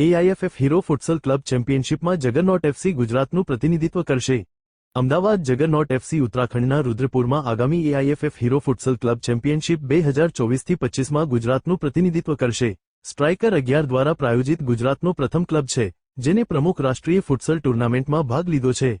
એઆઈએફએફ Hero futsal club ચેમ્પિયનશિપમાં Juggernaut FC ગુજરાતનું પ્રતિનિધિત્વ કરશે. અમદાવાદ જગરનોટ એફસી ઉત્તરાખંડના રુદ્રપુરમાં આગામી AIFF Hero futsal club championship બે હજાર ચોવીસથી પચીસમાં ગુજરાતનું પ્રતિનિધિત્વ કરશે. સ્ટ્રાઇકર અગિયાર દ્વારા પ્રાયોજિત ગુજરાતનો પ્રથમ ક્લબ છે, જેને પ્રમુખ રાષ્ટ્રીય ફુટસલ ટુર્નામેન્ટમાં ભાગ લીધો છે.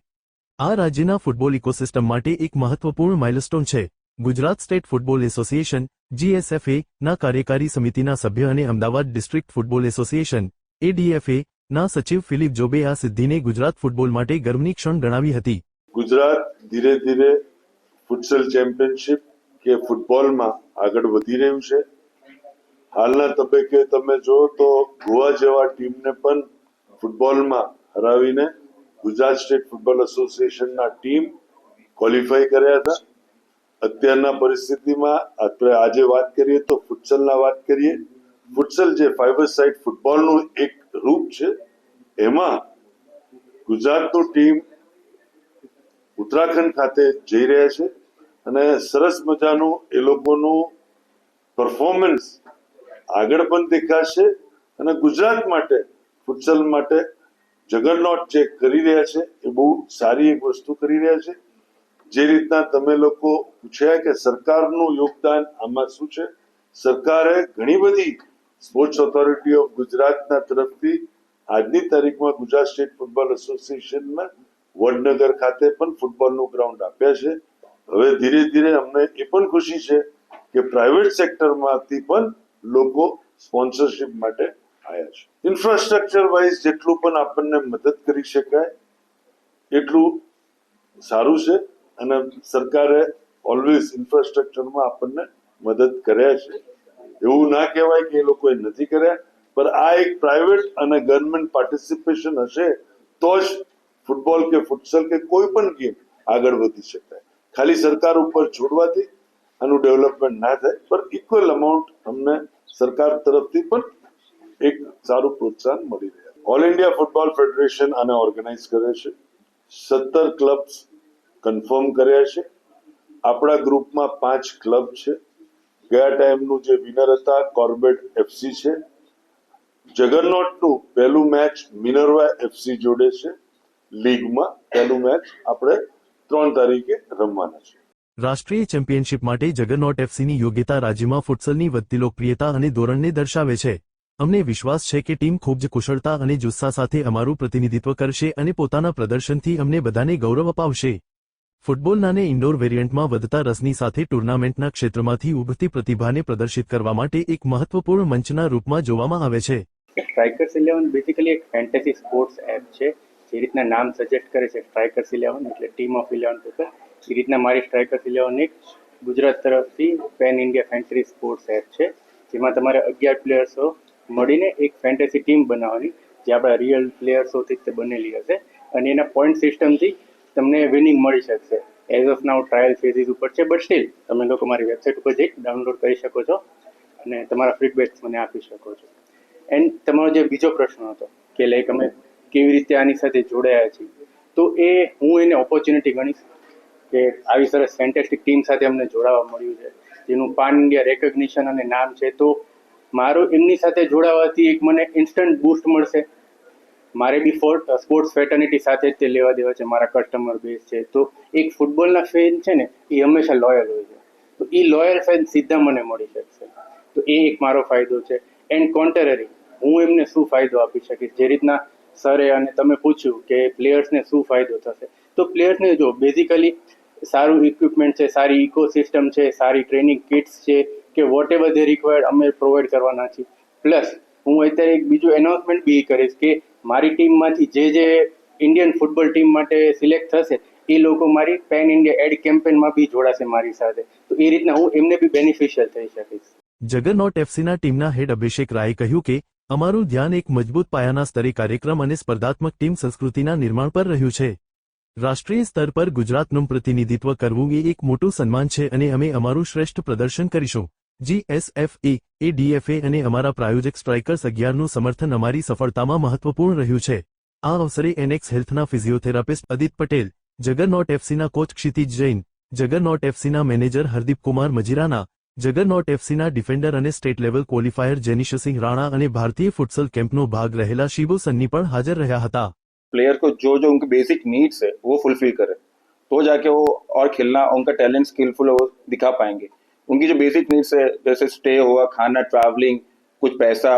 આ રાજ્યના ફૂટબોલ ઇકોસિસ્ટમ માટે એક મહત્વપૂર્ણ માઇલસ્ટોન છે. Gujarat state football association GSFA ના કાર્યકારી સમિતિના સભ્ય અને Ahmedabad district football association ADFA ના સચિવ ફિલિપ જોબે આ સિદ્ધિને ગુજરાત ફૂટબોલ માટે ગર્વની ક્ષણ ગણાવી હતી. ગુજરાત ધીરે ધીરે ફુટસલ ચેમ્પિયનશિપ કે ફૂટબોલમાં આગળ વધી રહ્યું છે. હાલના તબક્કે તમે જો તો ગોવા જેવા ટીમને પણ ફૂટબોલમાં હરાવીને ગુજરાત સ્ટેટ ફૂટબોલ એસોસિએશનના ટીમ ક્વોલિફાય કર્યા હતા. અત્યારના પરિસ્થિતિમાં આપણે આજે વાત કરીએ તો ફુટસલના વાત કરીએ. ફુટસલ જે ફાઇબર સાઇડ ફૂટબોલનું એક રૂપ છે, એમાં ગુજરાતનું ટીમ ઉત્તરાખંડ ખાતે જઈ રહ્યા છે અને સરસ મજાનું એ લોકોનું પરફોર્મન્સ આગળ પણ દેખાશે અને ગુજરાત માટે, ફુટસલ માટે જગરનોટ જે કરી રહ્યા છે, એ બહુ સારી એક વસ્તુ કરી રહ્યા છે. જે રીતના તમે લોકો પૂછ્યા કે સરકારનું યોગદાન આમાં શું છે? સરકારે ઘણી બધી સ્પોર્ટ્સ ઓથોરિટી ઓફ ગુજરાતના તરફથી આજની તારીખમાં ગુજરાત સ્ટેટ ફૂટબોલ એસોસિએશનમાં વડનગર ખાતે પણ ફૂટબોલનું ગ્રાઉન્ડ આપ્યા છે. હવે ધીરે ધીરે અમને એ પણ ખુશી છે કે પ્રાઇવેટ સેક્ટરમાંથી પણ લોકો સ્પોન્સરશિપ માટે આવ્યા છે. ઇન્ફ્રાસ્ટ્રક્ચર વાઇઝ જેટલું પણ આપણને મદદ કરી શકાય, એટલું સારું છે અને સરકારે ઓલવેઝ ઇન્ફ્રાસ્ટ્રક્ચરમાં આપણને મદદ કર્યા છે. એવું ના કહેવાય કે એ લોકોએ નથી કર્યા, પણ આ એક પ્રાઇવેટ અને ગવર્મેન્ટ પાર્ટિસિપેશન હશે તો જ ફૂટબોલ કે ફૂટસલ કે કોઈ પણ ગેમ આગળ વધી શકાય. ખાલી સરકાર ઉપર છોડવાથી આનું ડેવલપમેન્ટ ના થાય, પણ ઇક્વલ અમાઉન્ટ અમને સરકાર તરફથી પણ એક સારું પ્રોત્સાહન મળી રહ્યા ઓલ ઇન્ડિયા ફૂટબોલ ફેડરેશન આને ઓર્ગેનાઇઝ કરે છે. સત્તર ક્લબ્સ કન્ફર્મ કર્યા છે. આપણા ગ્રુપમાં પાંચ ક્લબ છે. ગયા ટાઈમનું જે વિનર હતા, કોર્બેટ એફસી છે. જગનનોટનું પહેલું મેચ મિનર્વા એફસી જોડે છે. લીગમાં પહેલું મેચ આપણે ત્રણ તારીખે રમવાના છે. રાષ્ટ્રીય ચેમ્પિયનશિપ માટે જગનનોટ એફસીની યોગ્યતા રાજ્યમાં ફુટસલની વધતી લોકપ્રિયતા અને ધોરણને દર્શાવે છે. અમને વિશ્વાસ છે કે ટીમ ખૂબ જ કુશળતા અને જુસ્સા સાથે અમારું પ્રતિનિધિત્વ કરશે અને પોતાના પ્રદર્શનથી અમને બધાને ગૌરવ અપાવશે. ફૂટબોલના ને ઇન્ડોર વેરિયન્ટમાં વધતા રસની સાથે ટુર્નામેન્ટના ક્ષેત્રમાંથી ઉભરતી પ્રતિભાને પ્રદર્શિત કરવા માટે એક મહત્વપૂર્ણ મંચના રૂપમાં જોવામાં આવે છે. સ્ટ્રાઇકર્સ ઇલેવન બેઝિકલી એક ફેન્ટેસી સ્પોર્ટ્સ એપ છે. જે રીતના નામ સજેસ્ટ કરે છે સ્ટ્રાઇકર્સ ઇલેવન એટલે ટીમ ઓફ ઇલેવન પીપલ એ રીતના મારી સ્ટ્રાઇકર્સ ઇલેવન એક ગુજરાત તરફથી pan India fantasy sports app છે. જેમાં તમારે અગિયાર પ્લેયર્સો મળીને એક ફેન્ટેસી ટીમ બનાવવાની જે આપણા રિયલ પ્લેયર્સોથી જ બનેલી હશે. અને એના પોઈન્ટ સિસ્ટમથી તમને વિનિંગ મળી શકશે. As of now trial phases ઉપર છે બટ સ્ટીલ તમે લોકો મારી વેબસાઇટ ઉપર જઈ ડાઉનલોડ કરી શકો છો અને તમારા ફીડબેક્સ મને આપી શકો છો. એન્ડ તમારો જે બીજો પ્રશ્ન હતો, કે લાઈક અમે કેવી રીતે આની સાથે જોડાયા છીએ, તો એ હું એને ઓપોર્ચ્યુનિટી ગણીશ કે આવી સરસ ફેન્ટેસ્ટિક ટીમ સાથે અમને જોડાવા મળ્યું છે, જેનું પાન ઇન્ડિયા રેકગ્નિશન અને નામ છે, તો મારું એમની સાથે જોડાવાથી એક મને ઇન્સ્ટન્ટ બૂસ્ટ મળશે. મારે બી ફોર્ટ સ્પોર્ટ્સ ફેટર્નિટી સાથે જ તે લેવા દેવા છે, મારા કસ્ટમર બેઝ છે. તો એક ફૂટબોલના ફેન છે ને, એ હંમેશા લોયલ હોય છે. તો એ લોયલ ફેન સીધા મને મળી શકશે. તો એ એક મારો ફાયદો છે. એન્ડ કોન્ટરરી હું એમને શું ફાયદો આપી શકીશ? જે રીતના સરે અને તમે પૂછ્યું કે પ્લેયર્સને શું ફાયદો થશે? તો પ્લેયર્સને જો બેઝિકલી સારું ઇક્વિપમેન્ટ છે, સારી ઇકોસિસ્ટમ છે, સારી ટ્રેનિંગ કિટ્સ છે, કે વોટ એવર ધે રિક્વાયર્ડ અમે પ્રોવાઈડ કરવાના છીએ. પ્લસ હું અત્યારે એક બીજું એનાઉન્સમેન્ટ બી કરીશ કે મારી ટીમમાંથી જે જે ઇન્ડિયન ફૂટબોલ ટીમ માટે સિલેક્ટ થશે, એ લોકો મારી પેન ઇન્ડિયા એડ કેમ્પેનમાં બી જોડાશે મારી સાથે. તો એ રીતના હું એમને બી બેનિફિશિયલ થઈ શકીશ. જગરનોટ એફસીના ટીમના હેડ અભિષેક રાયે કહ્યું કે, અમારું ધ્યાન એક મજબૂત પાયાના સ્તરે કાર્યક્રમ અને સ્પર્ધાત્મક ટીમ સંસ્કૃતિના નિર્માણ પર રહ્યું છે. રાષ્ટ્રીય સ્તર પર ગુજરાતનું પ્રતિનિધિત્વ કરવું એ એક મોટું સન્માન છે અને અમે અમારું શ્રેષ્ઠ પ્રદર્શન કરીશું. જીએસએફએ એડીએફએ અને અમારા પ્રાયોજક સ્ટ્રાઇકર્સ અગિયારનું સમર્થન અમારી સફળતામાં મહત્વપૂર્ણ રહ્યું છે આ અવસરે એનેક્સ હેલ્થના ફિઝિયોથેરાપિસ્ટ અદિત પટેલ જગરનોટ એફસીના કોચ ક્ષિતિજ જૈન જગરનોટ એફસીના મેનેજર હરદીપ કુમાર મજીરાના જગરનોટ એફસીના ડિફેન્ડર અને state level qualifier Jenishsinh Rana અને ભારતીય ફુટસલ કેમ્પનો ભાગ રહેલા શિબુ સન્ની પણ હાજર રહ્યા હતા प्लेयर को जो जो उनके बेसिक नीड्स है वो फुलफिल करे तो जाके वो और खेलना उनका टैलेंट स्किलफुल है वो दिखा पाएंगे उनकी जो बेसिक नीड्स है, जैसे स्टे हुआ, खाना ट्रैवलिंग कुछ पैसा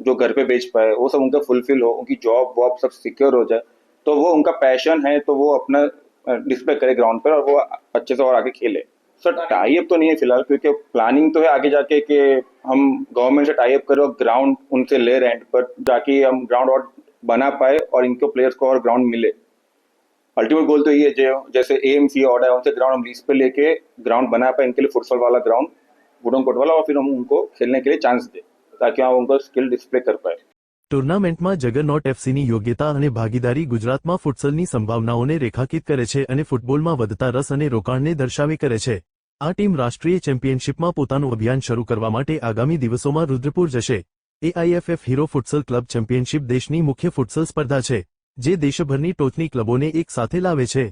जो घर पे बेच पाए, वो सब उनका फुलफिल हो, उनकी जॉब वॉब सब सिक्योर हो जाए तो वो उनका पैशन है तो वो अपना डिस्प्ले करे ग्राउंड पर और वो अच्छे से और आगे खेले। सर टाई अप तो नहीं है फ़िलहाल, क्योंकि प्लानिंग तो है आगे जाके कि हम गवर्नमेंट से टाई अप करें और ग्राउंड उनसे ले रेंट पर, जाके हम ग्राउंड और बना पाए और इनको प्लेयर्स को और ग्राउंड मिले। अल्टीमेट गोल तो ये है जो जैसे ए एम सी ऑर्डर है उनसे ग्राउंड हम लीज पे लेके ग्राउंड बना पाए इनके लिए फुटबॉल वाला ग्राउंड वुडन कोट वाला और फिर हम उनको खेलने के लिए चांस दें ताकि वहाँ उनको स्किल डिस्प्ले कर पाए ટુર્નામેન્ટમાં જગરનોટ એફસીની યોગ્યતા અને ભાગીદારી ગુજરાતમાં ફુટસલની સંભાવનાઓને રેખાંકિત કરે છે અને ફૂટબોલમાં વધતા રસ અને રોકાણને દર્શાવી કરે છે આ ટીમ રાષ્ટ્રીય ચેમ્પિયનશિપમાં પોતાનું અભિયાન શરૂ કરવા માટે આગામી દિવસોમાં રુદ્રપુર જશે AIFF Hero futsal club championship દેશની મુખ્ય ફુટસલ સ્પર્ધા છે જે દેશભરની ટોચની ક્લબોને એક સાથે લાવે છે.